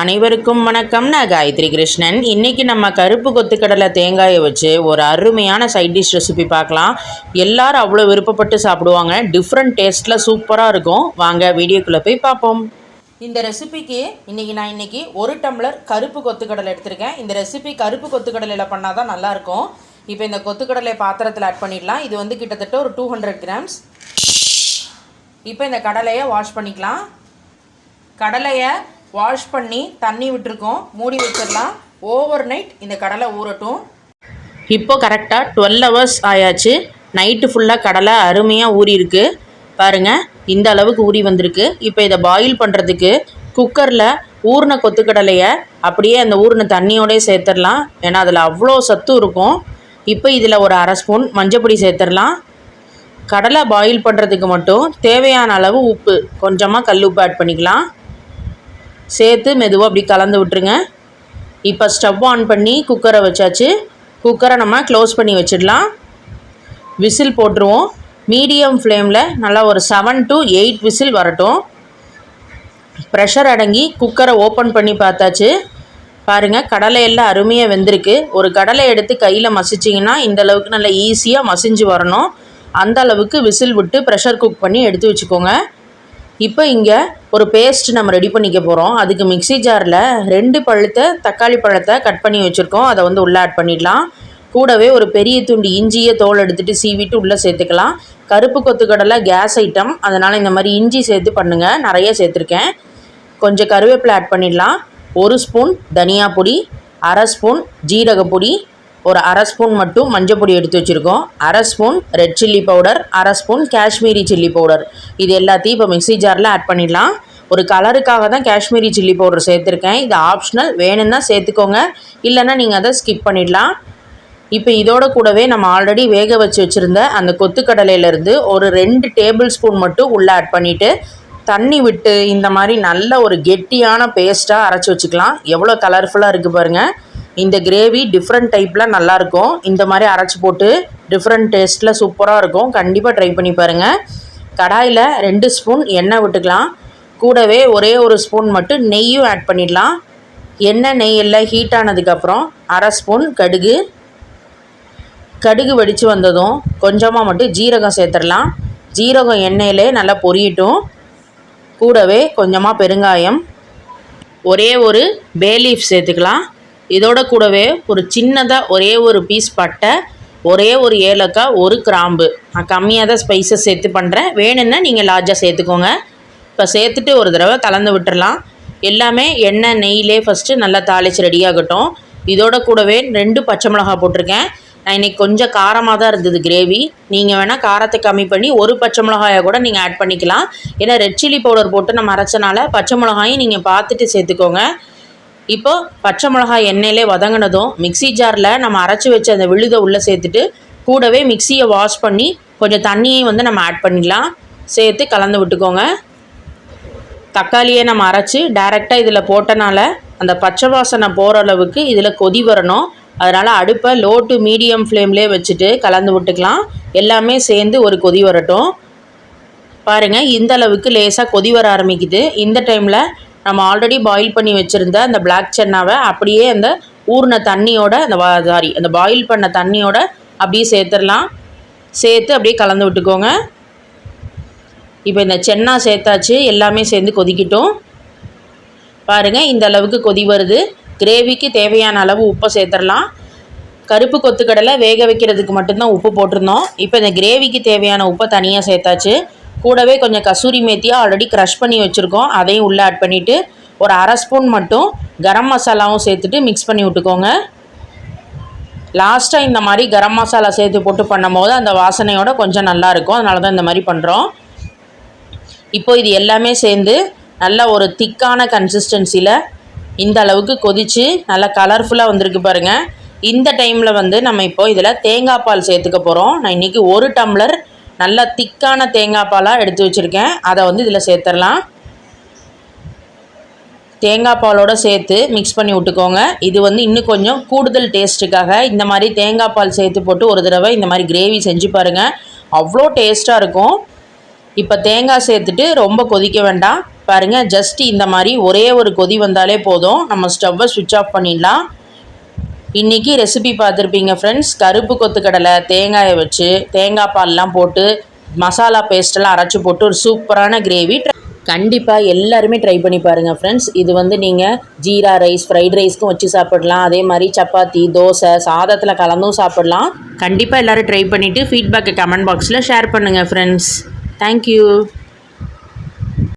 அனைவருக்கும் வணக்கம். நான் காயத்ரி கிருஷ்ணன். இன்றைக்கி நம்ம கருப்பு கொத்துக்கடலை தேங்காயை வச்சு ஒரு அருமையான சைட் டிஷ் ரெசிபி பார்க்கலாம். எல்லாரும் அவ்வளோ விருப்பப்பட்டு சாப்பிடுவாங்க. டிஃப்ரெண்ட் டேஸ்ட்டில் சூப்பராக இருக்கும். வாங்க வீடியோக்குள்ளே போய் பார்ப்போம். இந்த ரெசிபிக்கு இன்றைக்கி நான் இன்றைக்கி ஒரு டம்ளர் கருப்பு கொத்துக்கடலை எடுத்திருக்கேன். இந்த ரெசிபி கருப்பு கொத்துக்கடலையில் பண்ணால் தான் நல்லாயிருக்கும் இப்போ இந்த கொத்துக்கடலை பாத்திரத்தில் ஆட் பண்ணிடலாம். இது வந்து கிட்டத்தட்ட ஒரு டூ ஹண்ட்ரட் கிராம்ஸ் இப்போ இந்த கடலையை வாஷ் பண்ணிக்கலாம். கடலையை வாஷ் பண்ணி தண்ணி விட்டுருக்கோம். மூடி வச்சிடலாம். ஓவர் நைட் இந்த கடலை ஊறட்டும். இப்போ கரெக்டாக டுவெல் ஹவர்ஸ் ஆயாச்சு. நைட்டு ஃபுல்லாக கடலை அருமையாக ஊறியிருக்கு. பாருங்கள் இந்த அளவுக்கு ஊறி வந்திருக்கு. இப்போ இதை பாயில் பண்ணுறதுக்கு குக்கரில் ஊறின கொத்துக்கடலையை அப்படியே அந்த ஊறின தண்ணியோடய சேர்த்துடலாம். ஏன்னா அதில் அவ்வளோ சத்து இருக்கும். இப்போ இதில் ஒரு அரை ஸ்பூன் மஞ்சப்பொடி சேர்த்துடலாம். கடலை பாயில் பண்ணுறதுக்கு மட்டும் தேவையான அளவு உப்பு. கொஞ்சமாக கல் உப்பு ஆட் பண்ணிக்கலாம். சேர்த்து மெதுவாக அப்படி கலந்து விட்டுருங்க. இப்போ ஸ்டவ் ஆன் பண்ணி குக்கரை வச்சாச்சு. குக்கரை நம்ம க்ளோஸ் பண்ணி வச்சிடலாம். விசில் போட்டுருவோம். மீடியம் ஃப்ளேமில் நல்லா ஒரு செவன் டு எயிட் விசில் வரட்டும். ப்ரெஷர் அடங்கி குக்கரை ஓப்பன் பண்ணி பார்த்தாச்சு. பாருங்கள் கடலையெல்லாம் அருமையாக வெந்திருக்கு. ஒரு கடலை எடுத்து கையில் மசிச்சிங்கன்னா இந்த அளவுக்கு நல்லா ஈஸியாக மசிஞ்சு வரணும். அந்த அளவுக்கு விசில் விட்டு ப்ரெஷர் குக் பண்ணி எடுத்து வச்சுக்கோங்க. இப்போ இங்கே ஒரு பேஸ்ட் நம்ம ரெடி பண்ணிக்க போகிறோம் அதுக்கு மிக்ஸி ஜாரில் ரெண்டு பழுத்த தக்காளி பழத்தை கட் பண்ணி வச்சுருக்கோம். அதை வந்து உள்ளே ஆட் பண்ணிடலாம். கூடவே ஒரு பெரிய துண்டு இஞ்சியை தோல் எடுத்துகிட்டு சீவிட்டு உள்ளே சேர்த்துக்கலாம். கருப்பு கொத்துக்கடலை கேஸ் ஐட்டம் அதனால் இந்த மாதிரி இஞ்சி சேர்த்து பண்ணுங்கள் நிறைய சேர்த்துருக்கேன். கொஞ்சம் கருவேப்பிலை ஆட் பண்ணிடலாம். ஒரு ஸ்பூன் தனியா பொடி அரை ஸ்பூன் ஜீரகப்பொடி ஒரு அரை ஸ்பூன் மட்டும் மஞ்சள் பொடி எடுத்து வச்சுருக்கோம். அரை ஸ்பூன் ரெட் சில்லி பவுடர் அரை ஸ்பூன் காஷ்மீரி சில்லி பவுடர் இது எல்லாத்தையும் இப்போ மிக்ஸி ஜாரில் ஆட் பண்ணிடலாம். ஒரு கலருக்காக தான் காஷ்மீரி சில்லி பவுடர் சேர்த்துருக்கேன். இது ஆப்ஷனல் வேணும்னா சேர்த்துக்கோங்க. இல்லைன்னா நீங்கள் அதை ஸ்கிப் பண்ணிடலாம். இப்போ இதோட கூடவே நம்ம ஆல்ரெடி வேக வச்சு வச்சுருந்த அந்த கொத்துக்கடலையிலேருந்து ஒரு ரெண்டு டேபிள் ஸ்பூன் மட்டும் உள்ளே ஆட் பண்ணிவிட்டு தண்ணி விட்டு இந்த மாதிரி நல்ல ஒரு கெட்டியான பேஸ்ட்டாக அரைச்சி வச்சுக்கலாம். எவ்வளோ கலர்ஃபுல்லாக இருக்குது பாருங்கள் இந்த கிரேவி டிஃப்ரெண்ட் டைப்பில் நல்லாயிருக்கும் இந்த மாதிரி அரைச்சி போட்டு டிஃப்ரெண்ட் டேஸ்ட்டில் சூப்பராக இருக்கும். கண்டிப்பாக ட்ரை பண்ணி பாருங்கள் கடாயில் ரெண்டு ஸ்பூன் எண்ணெய் விட்டுக்கலாம். கூடவே ஒரே ஒரு ஸ்பூன் மட்டும் நெய்யும் ஆட் பண்ணிடலாம். எண்ணெய் நெய் எல்லாம் ஹீட் ஆனதுக்கப்புறம் அரை ஸ்பூன் கடுகு. கடுகு வெடித்து வந்ததும் கொஞ்சமாக மட்டும் ஜீரகம் சேர்த்துடலாம். ஜீரகம் எண்ணெயிலே நல்லா பொரியட்டும். கூடவே கொஞ்சமாக பெருங்காயம். ஒரே ஒரு பேலீஃப் சேர்த்துக்கலாம். இதோட கூடவே ஒரு சின்னதாக ஒரே ஒரு பீஸ் பட்டை ஒரே ஒரு ஏலக்காய் ஒரு கிராம்பு. நான் கம்மியாக தான் ஸ்பைசஸ் சேர்த்து பண்ணுறேன் வேணும்னா நீங்கள் லார்ஜாக சேர்த்துக்கோங்க. இப்போ சேர்த்துட்டு ஒரு தடவை கலந்து விட்டுடலாம் எல்லாமே எண்ணெய் நெய்யிலே ஃபஸ்ட்டு நல்லா தாளித்து ரெடி ஆகட்டும். இதோட கூடவே ரெண்டு பச்சை மிளகா போட்டிருக்கேன். நான் இன்றைக்கி கொஞ்சம் காரமாக தான் இருந்தது கிரேவி நீங்கள் வேணால் காரத்தை கம்மி பண்ணி ஒரு பச்சை மிளகாயை கூட நீங்கள் ஆட் பண்ணிக்கலாம். ஏன்னா ரெட் சில்லி பவுடர் போட்டு நம்ம அரைச்சனால பச்சை மிளகாயும் நீங்கள் பார்த்துட்டு சேர்த்துக்கோங்க. இப்போ பச்சை மிளகாய் எண்ணெயிலே வதங்கினதும் மிக்ஸி ஜாரில் நம்ம அரைச்சி வச்ச அந்த விழுதை உள்ளே சேர்த்துட்டு கூடவே மிக்ஸியை வாஷ் பண்ணி கொஞ்சம் தண்ணியை வந்து நம்ம ஆட் பண்ணிடலாம். சேர்த்து கலந்து விட்டுக்கோங்க. தக்காளியை நம்ம அரைச்சி டைரெக்டாக இதில் போட்டனால அந்த பச்சை வாசனை போகிற அளவுக்கு இதில் கொதி வரணும். அதனால் அடுப்பை லோ டு மீடியம் ஃப்ளேம்லேயே வச்சுட்டு கலந்து விட்டுக்கலாம். எல்லாமே சேர்ந்து ஒரு கொதி வரட்டும். பாருங்கள் இந்த அளவுக்கு லேசாக கொதி வர ஆரம்பிக்குது. இந்த டைமில் நம்ம ஆல்ரெடி பாயில் பண்ணி வச்சுருந்த அந்த பிளாக் சென்னாவை அப்படியே அந்த ஊறின தண்ணியோட அந்த சாரி அந்த பாயில் பண்ண தண்ணியோட அப்படியே சேர்த்துடலாம். சேர்த்து அப்படியே கலந்து விட்டுக்கோங்க. இப்போ இந்த சென்னா சேர்த்தாச்சு எல்லாமே சேர்ந்து கொதிக்கட்டும். பாருங்கள் இந்த அளவுக்கு கொதி வருது. கிரேவிக்கு தேவையான அளவு உப்பை சேர்த்துடலாம். கருப்பு கொத்துக்கடலை வேக வைக்கிறதுக்கு மட்டும்தான் உப்பு போட்டிருந்தோம். இப்போ இந்த கிரேவிக்கு தேவையான உப்பை தனியாக சேர்த்தாச்சு. கூடவே கொஞ்சம் கசூரி மேத்தியாக ஆல்ரெடி க்ரஷ் பண்ணி வச்சுருக்கோம். அதையும் உள்ளே ஆட் பண்ணிவிட்டு ஒரு அரை ஸ்பூன் மட்டும் கரம் மசாலாவும் சேர்த்துட்டு மிக்ஸ் பண்ணி விட்டுக்கோங்க. லாஸ்ட்டாக இந்த மாதிரி கரம் மசாலா சேர்த்து போட்டு பண்ணும் போது அந்த வாசனையோட கொஞ்சம் நல்லாயிருக்கும் அதனால தான் இந்த மாதிரி பண்ணுறோம் இப்போ இது எல்லாமே சேர்ந்து நல்ல ஒரு திக்கான கன்சிஸ்டன்சியில் இந்த அளவுக்கு கொதித்து நல்லா கலர்ஃபுல்லாக வந்திருக்கு பாருங்கள் இந்த டைமில் வந்து நம்ம இப்போ இதில் தேங்காய் பால் சேர்த்துக்க போகிறோம் நான் இன்றைக்கி ஒரு டம்ளர் நல்லா திக்கான தேங்காய் பாலாக எடுத்து வச்சுருக்கேன். அதை வந்து இதில் சேர்த்துடலாம். தேங்காய் பாலோடு சேர்த்து மிக்ஸ் பண்ணி விட்டுக்கோங்க. இது வந்து இன்னும் கொஞ்சம் கூடுதல் டேஸ்ட்டுக்காக இந்த மாதிரி தேங்காய் பால் சேர்த்து போட்டு ஒரு தடவை இந்த மாதிரி கிரேவி செஞ்சு பாருங்கள் அவ்வளோ டேஸ்ட்டாக இருக்கும். இப்போ தேங்காய் சேர்த்துட்டு ரொம்ப கொதிக்க வேண்டாம். பாருங்கள் ஜஸ்ட் இந்த மாதிரி ஒரே ஒரு கொதி வந்தாலே போதும். நம்ம ஸ்டவ்வை சுவிட்ச் ஆஃப் பண்ணிடலாம். இன்றைக்கி ரெசிபி பார்த்துருப்பீங்க ஃப்ரெண்ட்ஸ் கருப்பு கொத்துக்கடலை தேங்காயை வச்சு தேங்காய் பால்லாம் போட்டு மசாலா பேஸ்டெல்லாம் அரைச்சி போட்டு ஒரு சூப்பரான கிரேவி கண்டிப்பாக எல்லாருமே ட்ரை பண்ணி பாருங்கள் ஃப்ரெண்ட்ஸ் இது வந்து நீங்கள் ஜீரா ரைஸ் ஃப்ரைட் ரைஸ்க்கும் வச்சு சாப்பிடலாம். அதே மாதிரி சப்பாத்தி தோசை சாதத்தில் கலந்தும் சாப்பிடலாம். கண்டிப்பாக எல்லோரும் ட்ரை பண்ணிவிட்டு ஃபீட்பேக்கை கமெண்ட் பாக்ஸில் ஷேர் பண்ணுங்கள் ஃப்ரெண்ட்ஸ் தேங்க்யூ